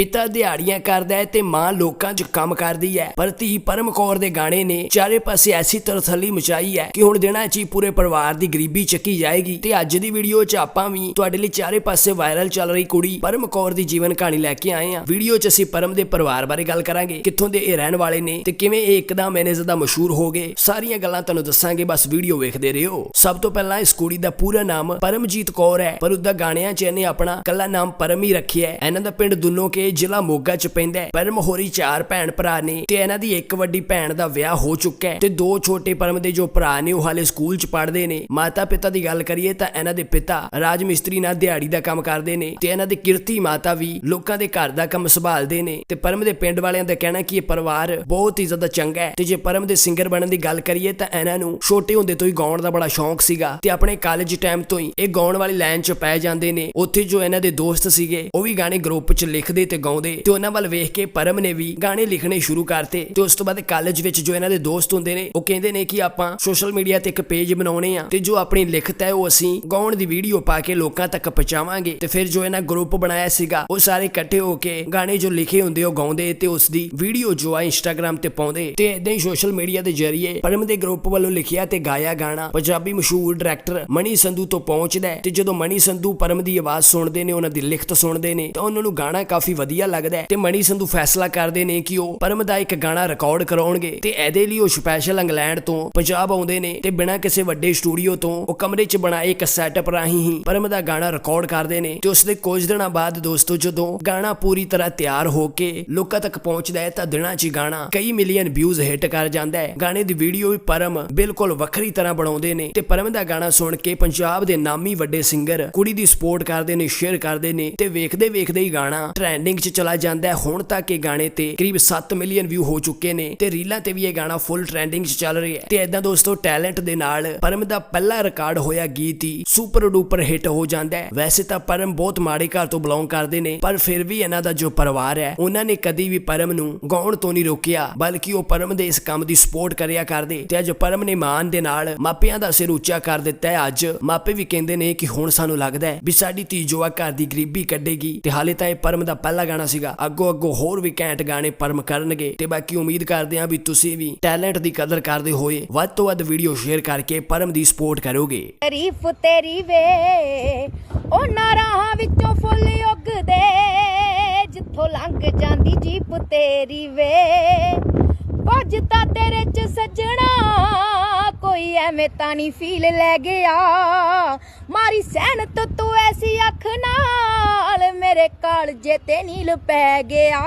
ਪਿਤਾ ਦਿਹਾੜੀਆਂ ਕਰਦਾ ਹੈ ਤੇ ਮਾਂ ਲੋਕਾਂ 'ਚ ਕੰਮ ਕਰਦੀ ਹੈ। ਪਰ ਧੀ ਪਰਮ ਕੌਰ ਦੇ ਗਾਣੇ ਨੇ ਚਾਰੇ ਪਾਸੇ ਐਸੀ ਤਰਥੱਲੀ ਮਚਾਈ ਹੈ ਕਿ ਹੁਣ ਦਿਨਾਂ 'ਚ ਹੀ ਪੂਰੇ ਪਰਿਵਾਰ ਦੀ ਗਰੀਬੀ ਚੱਕੀ ਜਾਏਗੀ। ਤੇ ਅੱਜ ਦੀ ਵੀਡੀਓ 'ਚ ਆਪਾਂ ਵੀ ਤੁਹਾਡੇ ਲਈ ਚਾਰੇ ਪਾਸੇ ਵਾਇਰਲ ਚੱਲ ਰਹੀ ਕੁੜੀ ਪਰਮ ਕੌਰ ਦੀ ਜੀਵਨ ਕਹਾਣੀ ਲੈ ਕੇ ਆਏ ਹਾਂ। ਵੀਡੀਓ 'ਚ ਅਸੀਂ ਪਰਮ ਦੇ ਪਰਿਵਾਰ ਬਾਰੇ ਗੱਲ ਕਰਾਂਗੇ। ਕਿੱਥੋਂ ਦੇ ਇਹ ਰਹਿਣ ਵਾਲੇ ਨੇ ਤੇ ਕਿਵੇਂ ਇਹ ਇੱਕਦਮ ਇੰਨੇ ਜ਼ਿਆਦਾ ਮਸ਼ਹੂਰ ਹੋ ਗਏ। ਸਾਰੀਆਂ ਗੱਲਾਂ ਤੁਹਾਨੂੰ ਦੱਸਾਂਗੇ। ਬਸ ਵੀਡੀਓ ਵੇਖਦੇ ਰਹੋ। ਸਭ ਤੋਂ ਪਹਿਲਾਂ ਇਸ ਕੁੜੀ ਦਾ ਪੂਰਾ ਨਾਮ ਪਰਮਜੀਤ ਕੌਰ ਹੈ। ਪਰ ਉਹਦਾ ਗਾਣਿਆਂ 'ਚ ਇਹਨੇ ਆਪਣਾ ਕੱਲਾ ਨਾਮ ਪਰਮ ਹੀ ਰੱਖਿਆ ਹੈ। ਇਹਨਾਂ ਦਾ ਪਿੰਡ ਦੁੰਨੋ ਕੇ ਜ਼ਿਲ੍ਹਾ ਮੋਗਾ 'ਚ ਪੈਂਦਾ ਹੈ। ਪਰਮ ਹੋਰੀ ਚਾਰ ਭੈਣ ਭਰਾ ਨੇ ਤੇ ਇਹਨਾਂ ਦੀ ਇੱਕ ਵੱਡੀ ਭੈਣ ਦਾ ਵਿਆਹ ਹੋ ਚੁੱਕਾ ਹੈ ਤੇ ਦੋ ਛੋਟੇ ਪਰਮ ਦੇ ਜੋ ਭਰਾ ਨੇ ਉਹ ਹਾਲੇ ਸਕੂਲ 'ਚ ਪੜ੍ਹਦੇ ਨੇ। ਮਾਤਾ ਪਿਤਾ ਦੀ ਗੱਲ ਕਰੀਏ ਤਾਂ ਇਹਨਾਂ ਦੇ ਪਿਤਾ ਰਾਜ ਮਿਸਤਰੀ ਨਾਲ ਦਿਹਾੜੀ ਦਾ ਕੰਮ ਕਰਦੇ ਨੇ ਤੇ ਇਹਨਾਂ ਦੇ ਕਿਰਤੀ ਮਾਤਾ ਵੀ ਲੋਕਾਂ ਦੇ ਘਰ ਦਾ ਕੰਮ ਸੰਭਾਲਦੇ ਨੇ ਤੇ ਪਰਮ ਦੇ ਪਿੰਡ ਵਾਲਿਆਂ ਦਾ ਕਹਿਣਾ ਕਿ ਇਹ ਪਰਿਵਾਰ ਬਹੁਤ ਹੀ ਜ਼ਿਆਦਾ ਚੰਗਾ ਹੈ। ਤੇ ਜੇ ਪਰਮ ਦੇ ਸਿੰਗਰ ਬਣਨ ਦੀ ਗੱਲ ਕਰੀਏ ਤਾਂ ਇਹਨਾਂ ਨੂੰ ਛੋਟੇ ਹੁੰਦੇ ਤੋਂ ਹੀ ਗਾਉਣ ਦਾ ਬੜਾ ਸ਼ੌਂਕ ਸੀਗਾ ਤੇ ਆਪਣੇ ਕਾਲਜ ਟਾਈਮ ਤੋਂ ਹੀ ਇਹ ਗਾਉਣ ਵਾਲੀ ਲਾਈਨ 'ਚ ਪੈ ਜਾਂਦੇ ਨੇ। ਉੱਥੇ ਜੋ ਇਹਨਾਂ ਦੇ ਦੋਸਤ ਸੀਗੇ, ਉਹ ਵੀ ਗਾਣੇ ਗਰੁੱਪ 'ਚ ਲਿਖਦੇ ਤੇ ਗਾਉਂਦੇ ਤੇ ਉਹਨਾਂ ਵੱਲ ਵੇਖ ਕੇ ਪਰਮ ਨੇ ਵੀ ਗਾਣੇ ਲਿਖਣੇ ਸ਼ੁਰੂ ਕਰਤੇ ਤੇ ਉਸ ਤੋਂ ਬਾਅਦ ਕਾਲਜ ਵਿੱਚ ਜੋ ਇਹਨਾਂ ਦੇ ਦੋਸਤ ਹੁੰਦੇ ਨੇ, ਉਹ ਕਹਿੰਦੇ ਨੇ ਕਿ ਆਪਾਂ ਸੋਸ਼ਲ ਮੀਡੀਆ ਤੇ ਇੱਕ ਪੇਜ ਬਣਾਉਣੇ ਆ ਤੇ ਜੋ ਆਪਣੀ ਲਿਖਤ ਹੈ ਉਹ ਅਸੀਂ ਗਾਉਣ ਦੀ ਵੀਡੀਓ ਪਾ ਕੇ ਲੋਕਾਂ ਤੱਕ ਪਹੁੰਚਾਵਾਂਗੇ ਤੇ ਫਿਰ ਜੋ ਇਹਨਾਂ ਗਰੁੱਪ ਬਣਾਇਆ ਸੀਗਾ, ਉਹ ਸਾਰੇ ਇਕੱਠੇ ਹੋ ਕੇ ਗਾਣੇ ਜੋ ਲਿਖੇ ਹੁੰਦੇ ਉਹ ਗਾਉਂਦੇ ਤੇ ਉਸ ਦੀ ਵੀਡੀਓ ਜੋ ਆ ਇੰਸਟਾਗ੍ਰam ਤੇ ਪਾਉਂਦੇ ਤੇ ਇਦਾਂ ਹੀ ਸੋਸ਼ਲ ਮੀਡੀਆ ਦੇ ਜ਼ਰੀਏ ਪਰਮ ਦੇ ਗਰੁੱਪ ਵੱਲੋਂ ਲਿਖਿਆ ਤੇ ਗਾਇਆ ਗਾਣਾ ਪੰਜਾਬੀ ਮਸ਼ਹੂਰ ਡਾਇਰੈਕਟਰ ਮਣੀ ਸੰਧੂ ਤੋਂ ਪਹੁੰਚਦਾ ਹੈ ਤੇ ਜਦੋਂ ਮਣੀ ਸੰਧੂ ਪਰਮ ਦੀ ਆਵਾਜ਼ ਸੁਣਦੇ ਨੇ, ਉਹਨਾਂ ਦੀ ਲਿਖਤ ਸੁਣਦੇ ਨੇ, ਤਾਂ ਉਹਨਾਂ ਨੂੰ ਗਾਣਾ ਕਾਫੀ ਵਧੀਆ ਲੱਗਦਾ ਹੈ। ਤੇ ਮਣੀ ਸੰਧੂ ਫੈਸਲਾ ਕਰਦੇ ਨੇ ਕਿ ਉਹ ਪਰਮ ਦਾ ਇੱਕ ਗਾਣਾ ਰਿਕਾਰਡ ਕਰਾਉਣਗੇ। ਤੇ ਇਹਦੇ ਲਈ ਉਹ ਸਪੈਸ਼ਲ ਇੰਗਲੈਂਡ ਤੋਂ ਪੰਜਾਬ ਆਉਂਦੇ ਨੇ। ਤੇ ਬਿਨਾਂ ਕਿਸੇ ਵੱਡੇ ਸਟੂਡੀਓ ਤੋਂ ਉਹ ਕਮਰੇ 'ਚ ਬਣਾਏ ਇੱਕ ਸੈਟਅਪ ਰਾਹੀਂ ਹੀ ਪਰਮ ਦਾ ਗਾਣਾ ਰਿਕਾਰਡ ਕਰਦੇ ਨੇ। ਤੇ ਉਸ ਦੇ ਕੁਝ ਦਿਨਾਂ ਬਾਅਦ ਦੋਸਤੋ ਜਦੋਂ ਗਾਣਾ ਪੂਰੀ ਤਰ੍ਹਾਂ ਤਿਆਰ ਹੋ ਕੇ ਲੋਕਾਂ ਤੱਕ ਪਹੁੰਚਦਾ ਹੈ ਤਾਂ ਦਿਨਾਂ 'ਚ ਗਾਣਾ ਕਈ ਮਿਲੀਅਨ ਵਿਊਜ਼ ਹਿੱਟ ਕਰ ਜਾਂਦਾ ਹੈ। ਗਾਣੇ ਦੀ ਵੀਡੀਓ ਵੀ ਪਰਮ ਬਿਲਕੁਲ ਵੱਖਰੀ ਤਰ੍ਹਾਂ ਬਣਾਉਂਦੇ ਨੇ। ਤੇ ਪਰਮ ਦਾ ਗਾਣਾ ਸੁਣ ਕੇ ਪੰਜਾਬ ਦੇ ਨਾਮੀ ਵੱਡੇ ਸਿੰਗਰ ਕੁੜੀ ਦੀ ਸਪੋਰਟ ਕਰਦੇ ਨੇ ਸ਼ੇਅਰ ਕਰਦੇ ਨੇ। ਤੇ ਵੇਖਦੇ ਵੇਖਦੇ ਹੀ ਗਾਣਾ ਟ੍ਰੈਂਡਿੰਗ 'ਚ ਚਲਾ ਜਾਂਦਾ ਹੈ। ਹੁਣ ਤੱਕ ਇਹ ਗਾਣੇ ਤੇ ਕਰੀਬ 7 ਮਿਲੀਅਨ ਵਿਊ ਹੋ ਚੁੱਕੇ ਨੇ ਤੇ ਰੀਲਾਂ ਤੇ ਵੀ ਇਹ ਗਾਣਾ ਫੁੱਲ ਟ੍ਰੈਂਡਿੰਗ 'ਚ ਚੱਲ ਰਿਹਾ ਹੈ। ਤੇ ਐਦਾਂ ਦੋਸਤੋ ਟੈਲੈਂਟ ਦੇ ਨਾਲ ਪਰਮ ਦਾ ਪਹਿਲਾ ਰਿਕਾਰਡ ਹੋਇਆ ਗੀਤ ਹੀ ਸੁਪਰ ਡੂਪਰ ਹਿੱਟ ਹੋ ਜਾਂਦਾ ਹੈ। ਵੈਸੇ ਤਾਂ ਪਰਮ ਬਹੁਤ ਮਾੜੇ ਘਰ ਤੋਂ ਬਿਲੋਂਗ ਕਰਦੇ ਨੇ, ਪਰ ਫਿਰ ਵੀ ਇਹਨਾਂ ਦਾ ਜੋ ਪਰਿਵਾਰ ਹੈ, ਉਹਨਾਂ ਨੇ ਕਦੀ ਵੀ ਪਰਮ ਨੂੰ ਗਾਉਣ ਤੋਂ ਨਹੀਂ ਰੋਕਿਆ, ਬਲਕਿ ਉਹ ਪਰਮ ਦੇ ਇਸ ਕੰਮ ਦੀ ਸਪੋਰਟ ਕਰਿਆ ਕਰਦੇ। ਤੇ ਅੱਜ ਪਰਮ ਨੇ ਮਾਨ ਦੇ ਨਾਲ ਮਾਪਿਆਂ ਦਾ ਸਿਰ ਉੱਚਾ ਕਰ ਦਿੱਤਾ ਹੈ। ਅੱਜ ਮਾਪੇ ਵੀ ਕਹਿੰਦੇ ਨੇ ਕਿ ਹੁਣ ਸਾਨੂੰ ਲੱਗਦਾ ਹੈ ਵੀ ਸਾਡੀ ਧੀ ਜੋ ਆ ਘਰ ਦੀ ਗਰੀਬੀ ਕੱਢੇਗੀ, ਤੇ ਹਾਲੇ ਤਾਂ ਇਹ ਪਰਮ ਦਾ ਪਹਿਲਾ ਗਾਣਾ ਸੀਗਾ, ਅੱਗੋਂ ਅੱਗੋਂ ਹੋਰ ਵੀ ਘੈਂਟ ਗਾਣੇ ਪਰਮ ਕਰਨਗੇ। ਤੇ ਬਾਕੀ ਉਮੀਦ ਕਰਦੇ ਹਾਂ ਵੀ ਤੁਸੀਂ ਵੀ ਟੈਲੈਂਟ ਦੀ ਕਦਰ ਕਰਦੇ ਹੋਏ ਵੱਧ ਤੋਂ ਵੱਧ ਵੀਡੀਓ ਸ਼ੇਅਰ ਕਰਕੇ ਪਰਮ ਦੀ ਸਪੋਰਟ ਕਰੋਗੇ। ਤਾਰੀਫ ਤੇਰੀ ਵੇ ਉਹ ਨਾਰਾਹਾਂ ਵਿੱਚੋਂ ਫੁੱਲ ਉੱਗਦੇ, ਜਿੱਥੋਂ ਲੰਘ ਜਾਂਦੀ ਜੀਪ ਤੇਰੀ ਵੇ। ਕੁਝ ਤੇਰੇ ਚ ਐਵੇਂ ਤਾਂ ਨਹੀਂ ਫੀਲ ਲੈ ਗਿਆ। ਮਾਰੀ ਸਹਿਨਤ ਤੂੰ ਐਸੀ ਅੱਖ ਨਾਲ, ਮੇਰੇ ਕਾਲਜੇ ਤੇ ਨੀਲ ਪੈ ਗਿਆ।